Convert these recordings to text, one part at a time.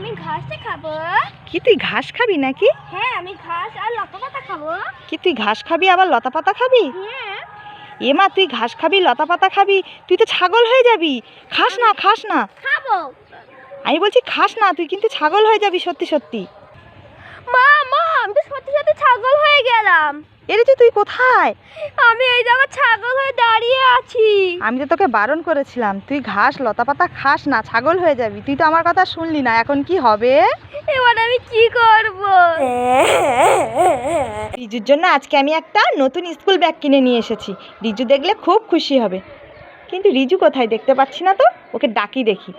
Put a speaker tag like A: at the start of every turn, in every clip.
A: আমি ঘাসে খাব
B: কি তুই ঘাস খাবি নাকি?
A: হ্যাঁ আমি ঘাস আর লতা পাতা খাব।
B: কি তুই ঘাস খাবি আবার লতা পাতা খাবি?
A: হ্যাঁ।
B: এমা তুই ঘাস খাবি লতা পাতা খাবি তুই তো ছাগল হয়ে যাবি। খাস না খাস না।
A: খাব।
B: আমি বলছি খাস না তুই কিন্তু ছাগল হয়ে যাবি সত্যি সত্যি।
A: মা মা আমি তো সত্যি সত্যি ছাগল হয়ে গেলাম।
B: এরে তুই কোথায়?
A: আমি এই জায়গায় ছাগল হয়ে দাঁড়িয়ে আছি।
B: আমি তো তোকে বারণ করেছিলাম তুই ঘাস লতা পাতা খাস না ছাগল হয়ে যাবি। তুই তো আমার কথা শুনলি না এখন কি হবে?
A: এবার আমি কি করব?
B: রিজুর জন্য আজকে আমি একটা নতুন স্কুল ব্যাগ কিনে নিয়ে এসেছি। রিজু দেখলে খুব খুশি হবে। কিন্তু রিজু কোথায় দেখতে পাচ্ছি না তো? ওকে ডাকি দেখি।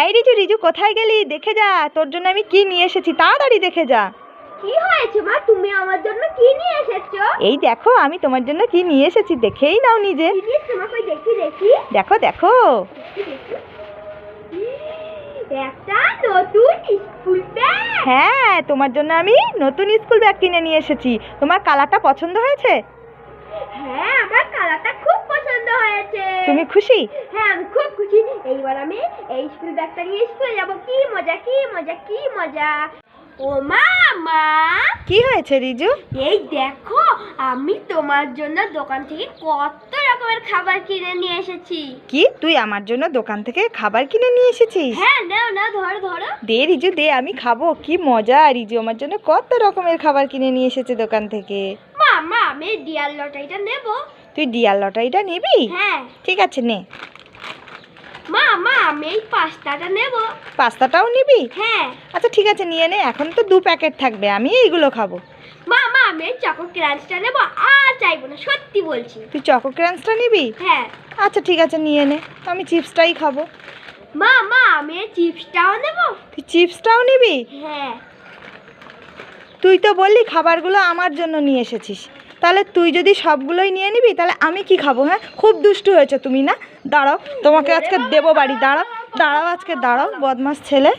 B: এই রিজু রিজু কোথায় গেলি? দেখে যা তোর জন্য আমি কি নিয়ে এসেছি তাড়াতাড়ি দেখে যা।
A: কি হয়েছে মা? তুমি আমার জন্য কি নিয়ে এসেছ
B: এই দেখো আমি তোমার জন্য কি নিয়ে এসেছি দেখেই নাও নিজে।
A: দেখি দেখি।
B: হ্যাঁ তোমার জন্য আমি নতুন স্কুল ব্যাগ কিনে নিয়ে এসেছি। তোমার কালারটা পছন্দ হয়েছে?
A: হ্যাঁ আমার কালারটা খুব পছন্দ হয়েছে।
B: তুমি খুশি?
A: হ্যাঁ আমি খুব খুশি। এইবার আমি এই স্কুল ব্যাগটা নিয়ে স্কুলে যাব। কি মজা কি মজা কি মজা। ও মা মা
B: কি হয়েছে রিজু?
A: এই দেখো আমি তোমার জন্য দোকান থেকে কত রকমের খাবার কিনে নিয়ে এসেছি।
B: কি? তুই আমার জন্য দোকান থেকে খাবার কিনে নিয়ে এসেছিস?
A: হ্যাঁ নাও নাও ধরো ধরো।
B: দে রিজু দে আমি খাব কি মজা। রিজু আমার জন্য কত রকমের খাবার কিনে নিয়ে এসেছে দোকান থেকে।
A: মা মা আমি ডিয়ার লটারিটা নেব।
B: তুই ডিয়ার লটারিটা নিবি?
A: হ্যাঁ।
B: ঠিক আছে নে।
A: আমি এই পাস্তাটা নেব।
B: পাস্তাটাও নিবি?
A: হ্যাঁ।
B: আচ্ছা ঠিক আছে নিয়ে নে। এখন তো দু প্যাকেট থাকবে আমি এইগুলো খাব।
A: মা মা আমি চকো ক্রাঞ্চটা নেব আর চাইব না সত্যি বলছি।
B: তুই চকো ক্রাঞ্চটা নিবি?
A: হ্যাঁ।
B: আচ্ছা ঠিক আছে নিয়ে নে। আমি চিপসটাই খাব।
A: মা মা আমি চিপসটাও নেব।
B: তুই চিপসটাও নিবি?
A: হ্যাঁ।
B: তুই তো বললি খাবারগুলো আমার জন্য নিয়ে এসেছিস। তাহলে তুই যদি সবগুলোই নিয়ে নিবি, তাহলে আমি কি খাব হ্যাঁ? খুব দুষ্টু হয়েছে তুমি, না? দাঁড়াও, তোমাকে আজকে দেবো বাড়ি, দাঁড়াও দাঁড়াও আজকে, দাঁড়াও বদমাস ছেলে।